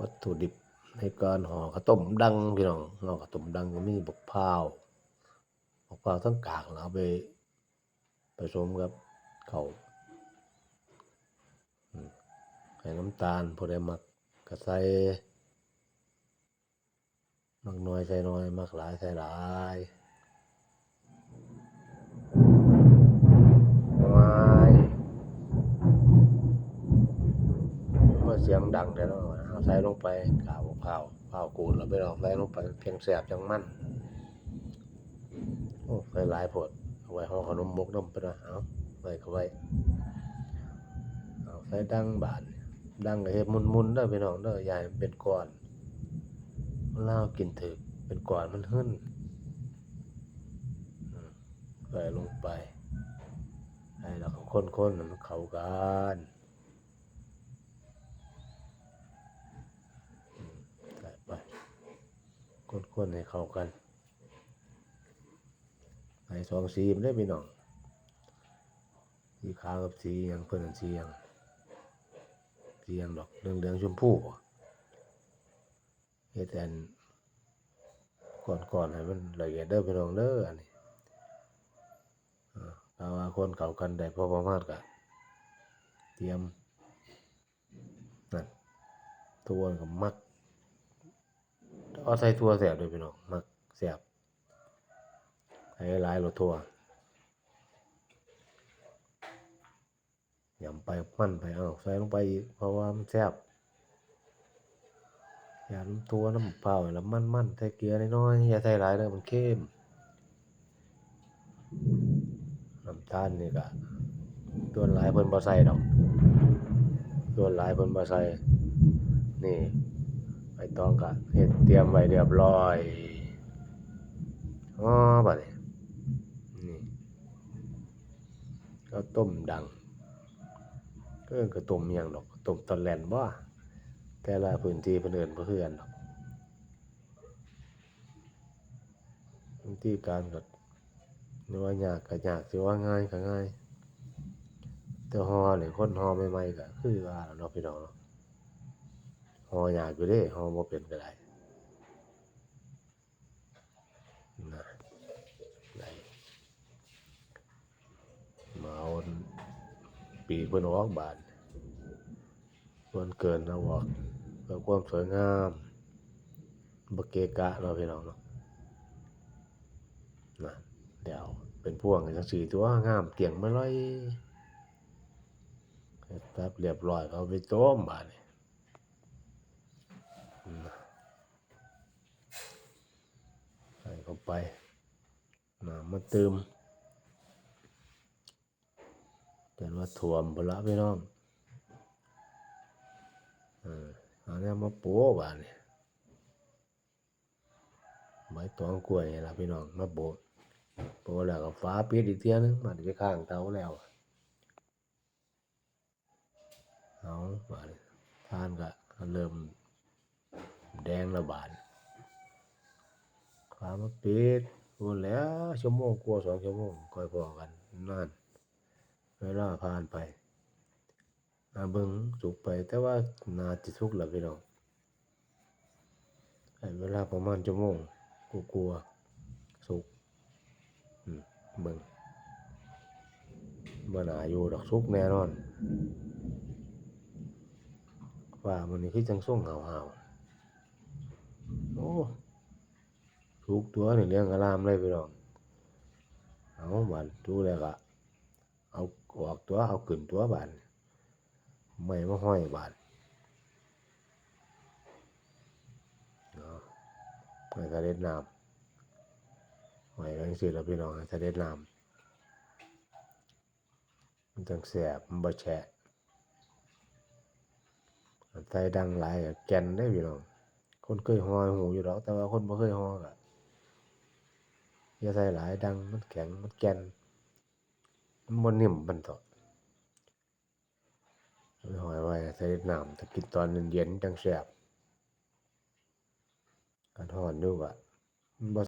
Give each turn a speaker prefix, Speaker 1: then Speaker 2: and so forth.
Speaker 1: วัตถุดิบในการห่อข้าวต้มดังพี่น้องห่อข้าวต้มดังก็มีบกพร้าวบกพร้าวทั้งกากแล้วเอาไปผสมกับข้าวใส่น้ำตาลผู้ใดมักก็ใส่มักน้อยใส่น้อยมักหลายใส่หลายว้ายว่าเสียงดังแต่เนาะ ใส่ลงไปข้าวข้าวข้าวกูดแล้วไปลองใส่ลงไปเพียงแซ่บจังมั่นโอ้ใส่หลายโพดเอาไว้ห่อขนมมกนมไปนะเอาไว้ก็ไว้เอาใส่ดังบาดดังก็เฮ็ดมุนๆเด้อพี่น้องเด้อยาให้มันเป็นก้อนเวลาเรากินถึกเป็นก้อนมันหึ้นใส่ลงไปให้แล้วก็คนๆให้มันเข้ากันอืมใส่ไป คนๆให้เข้ากันให้สองสีมันได้อพี่น้องสีขาวกับสีหยังเพิ่นนั่นสีหยังสีหยังดอกเหลืองๆชมพู่เฮ็ดอันก่อนๆให้มันละเอียดเด้อพี่น้องเด้ออันนี้เอาว่าคนเข้ากันได้พอประมาณก็เตรียมนั่นถั่วก็มัก เอาใส่ถั่วแซ่บด้อพี่น้องมักแซ่บใส่หลายๆโลถั่วยำไปมันไปเอาใส่ลงไปอีกเพราะว่ามันแซ่บอย่าน้ำตัวน้ำเปล่าแล้วมันๆใส่เกลือน้อยๆอย่าใส่หลายเด้อมันเค็มน้ำตาลนี่ก็ส่วหลายเพิ่นบ่ใส่ดอกส่วหลายเพิ่นบ่ใส่นี่ ใบตองก็เฮ็ดเตรียมไว้เรียบร้อยอ้อบัดนี้นี่ข้าวต้มดังเอิ้นข้าวต้มอิหยังดอกต้มตอนแลนบ่แต่ละพื้นที่เพิ่นเอิ้นบ่คือกันดอกวิธีการก็สิว่ายากก็ยากสิว่าง่ายก็ง่ายแต่ห่อนี่คนหอใหม่ๆก็คือว่าเนาะพี่น้องเนาะ หอยากอยู่เด้หอบ่เป็นก็ได้นะได้มาเอาปีกเพิ่นออกบาดส่วนเกินเอาออกเพื่อความสวยงามบ่เกะกะเนาะพี่น้องเนาะนะเดี๋ยวเป็นพวงกันจังซี่ตัวงามเกียงมาลอยเฮ็ดแป๊บเรียบร้อยเอาไปต้มบาดนี้นะใส่ เข้าไปมาเติมเป็นว่าท่วมพละพี่น้องเออเอาแนวมาโปะบาดนี้ใบตองกล้วยนี่ล่ะพี่น้องมาโปะโปะแล้วก็ฝาปิดอีกเที่ยนึงมันไปข้างเตาแล้วเอาบานทานก็เริ่มแดงแล้วบาด ฝามาปิดพูนแล้วชั่วโมงกว่าสองชั่วโมงคอยพอกันนั่นเวลาผ่านไปอาเบิ่งสุกไปแต่ว่าน่าจะสุกแล้วพี่น้องเวลาประมาณชั่วโมงกลัวาๆสุกเบิ่งบ่น่าอยู่ดอกสุกแน่นอน ว่ามื้อนี้คือจังส่งหาวๆโอ้ สุกตัวนี่เรื่องอารามเลยพี่น้องเอาบัดดูแล้วก็เอาออกตัวเอาขึ้นตัวบัดไม่มาห้อยบานาะให้ทะเลน้ำห้อยกันสิแล้วพี่น้องทะเลน้ำมันจังแสบมันบ่แฉะใส่ดังหลายแก่นได้พี่น้องคนเคยห่อหูอยู่ดอกแต่ว่าคนบ่เคยห่อก็ อย่าใส่หลายดังมันแข็งมันแกนมันนิ่มมันเถาะเอาไปหอยไว้ใส่น้ำถ้ากินตอนเย็นๆจังแสบกันทอนอยู่ก็มันบ่